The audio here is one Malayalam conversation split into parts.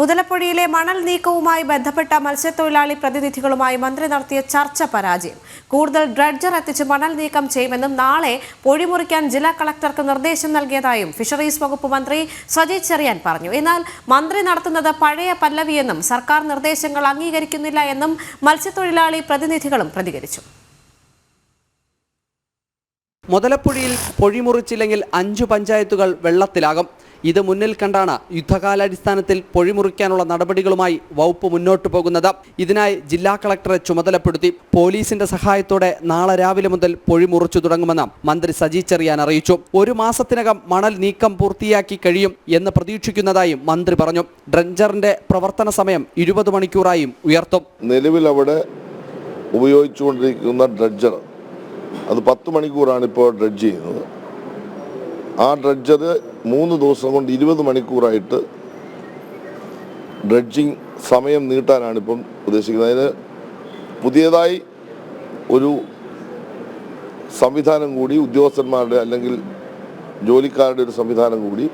മുതലപ്പുഴയിലെ മണൽ നീക്കവുമായി ബന്ധപ്പെട്ട മത്സ്യത്തൊഴിലാളി പ്രതിനിധികളുമായി മന്ത്രി നടത്തിയ ചർച്ച പരാജയം. കൂടുതൽ ഡ്രഡ്ജർ എത്തിച്ച് മണൽ നീക്കം ചെയ്യുമെന്നും നാളെ പൊഴിമുറിക്കാൻ ജില്ലാ കളക്ടർക്ക് നിർദ്ദേശം നൽകിയതായും ഫിഷറീസ് വകുപ്പ് മന്ത്രി സജി ചെറിയാൻ പറഞ്ഞു. എന്നാൽ മന്ത്രി നടത്തുന്നത് പഴയ പല്ലവിയെന്നും സർക്കാർ നിർദ്ദേശങ്ങൾ അംഗീകരിക്കുന്നില്ല എന്നും മത്സ്യത്തൊഴിലാളി പ്രതിനിധികളും പ്രതികരിച്ചു. മുതലപ്പുഴയിൽ പൊഴിമുറിച്ചില്ലെങ്കിൽ അഞ്ചു പഞ്ചായത്തുകൾ വെള്ളത്തിലാകും. ഇത് മുന്നിൽ കണ്ടാണ് യുദ്ധകാലാടിസ്ഥാനത്തിൽ പൊഴിമുറിക്കാനുള്ള നടപടികളുമായി വകുപ്പ് മുന്നോട്ടു പോകുന്നത്. ഇതിനായി ജില്ലാ കളക്ടറെ ചുമതലപ്പെടുത്തി പോലീസിന്റെ സഹായത്തോടെ നാളെ രാവിലെ മുതൽ പൊഴിമുറിച്ചു തുടങ്ങുമെന്ന് മന്ത്രി സജി ചെറിയാൻ അറിയിച്ചു. ഒരു മാസത്തിനകം മണൽ നീക്കം പൂർത്തിയാക്കി കഴിയും എന്ന് പ്രതീക്ഷിക്കുന്നതായും മന്ത്രി പറഞ്ഞു. ഡ്രഞ്ചറിന്റെ പ്രവർത്തന സമയം ഇരുപത് മണിക്കൂറായും ഉയർത്തും. നിലവിൽ അവിടെ ഉപയോഗിച്ചുകൊണ്ടിരിക്കുന്ന ഡ്രഡ്ജർ അത് പത്ത് മണിക്കൂറാണ് ഇപ്പോൾ ഡ്രഡ്ജ് ചെയ്യുന്നത്. ആ ഡ്രഡ്ജർ മൂന്ന് ദിവസം കൊണ്ട് ഇരുപത് മണിക്കൂറായിട്ട് ഡ്രഡ്ജിങ് സമയം നീട്ടാനാണ് ഇപ്പം ഉദ്ദേശിക്കുന്നത്. അതിന് പുതിയതായി ഒരു സംവിധാനം കൂടി ഉദ്യോഗസ്ഥന്മാരുടെ അല്ലെങ്കിൽ ജോലിക്കാരുടെ ഒരു സംവിധാനം കൂടി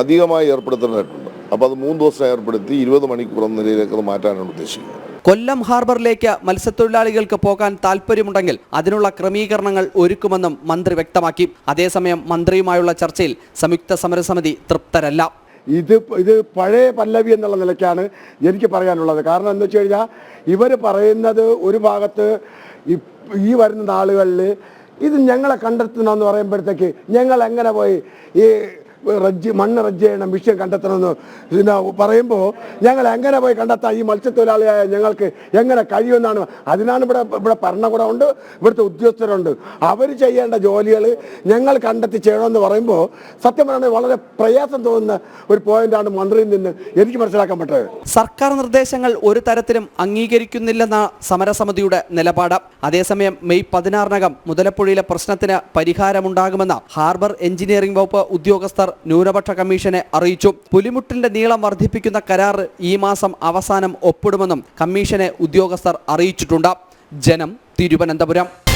അധികമായി ഏർപ്പെടുത്തേണ്ടതായിട്ടുണ്ട്. അപ്പോൾ അത് മൂന്ന് ദിവസം ഏർപ്പെടുത്തി ഇരുപത് മണിക്കൂർ എന്ന നിലയിലേക്ക് അത് മാറ്റാനാണ് ഉദ്ദേശിക്കുന്നത്. കൊല്ലം ഹാർബറിലേക്ക് മത്സ്യത്തൊഴിലാളികൾക്ക് പോകാൻ താൽപ്പര്യമുണ്ടെങ്കിൽ അതിനുള്ള ക്രമീകരണങ്ങൾ ഒരുക്കുമെന്നും മന്ത്രി വ്യക്തമാക്കി. അതേസമയം മന്ത്രിയുമായുള്ള ചർച്ചയിൽ സംയുക്ത സമരസമിതി തൃപ്തരല്ല. ഇത് ഇത് പഴയ പല്ലവി എന്നുള്ള നിലയ്ക്കാണ് എനിക്ക് പറയാനുള്ളത്. കാരണം എന്ന് വെച്ച് കഴിഞ്ഞാൽ ഇവർ പറയുന്നത് ഒരു ഭാഗത്ത് ഈ- ഈ വരുന്ന നാളുകളിൽ ഇത് ഞങ്ങളെ കണ്ടെത്തണമെന്ന് പറയുമ്പോഴത്തേക്ക് ഞങ്ങൾ എങ്ങനെ പോയി ഈ റജ്ജ് മണ്ണ് റജ്ജ് ചെയ്യണ വിഷയം കണ്ടെത്തണമെന്ന് പിന്നെ പറയുമ്പോൾ ഞങ്ങൾ എങ്ങനെ പോയി കണ്ടെത്താം? ഈ മത്സ്യത്തൊഴിലാളിയായ ഞങ്ങൾക്ക് എങ്ങനെ കഴിയുമെന്നാണ്. അതിനാണ് ഇവിടെ ഇവിടെ ഭരണകൂടമുണ്ട് ഇവിടുത്തെ ഉദ്യോഗസ്ഥരുണ്ട്. അവർ ചെയ്യേണ്ട ജോലികൾ ഞങ്ങൾ കണ്ടെത്തി ചെയ്യണമെന്ന് പറയുമ്പോൾ സത്യം പറയുന്നത് വളരെ പ്രയാസം തോന്നുന്ന ഒരു പോയിന്റാണ് മന്ത്രിയിൽ നിന്ന് എനിക്ക് മനസ്സിലാക്കാൻ പറ്റത്. സർക്കാർ നിർദ്ദേശങ്ങൾ ഒരു തരത്തിലും അംഗീകരിക്കുന്നില്ലെന്ന സമരസമിതിയുടെ നിലപാട്. അതേസമയം മെയ് പതിനാറിനകം മുതലപ്പുഴയിലെ പ്രശ്നത്തിന് പരിഹാരമുണ്ടാകുമെന്ന് ഹാർബർ എഞ്ചിനീയറിംഗ് വകുപ്പ് ഉദ്യോഗസ്ഥർ ന്യൂനപക്ഷ കമ്മീഷനെ അറിയിച്ചു. പുലിമുട്ടിന്റെ നീളം വർദ്ധിപ്പിക്കുന്ന കരാർ ഈ മാസം അവസാനം ഒപ്പിടുമെന്നും കമ്മീഷനെ ഉദ്യോഗസ്ഥർ അറിയിച്ചിട്ടുണ്ട്. ജനം തിരുവനന്തപുരം.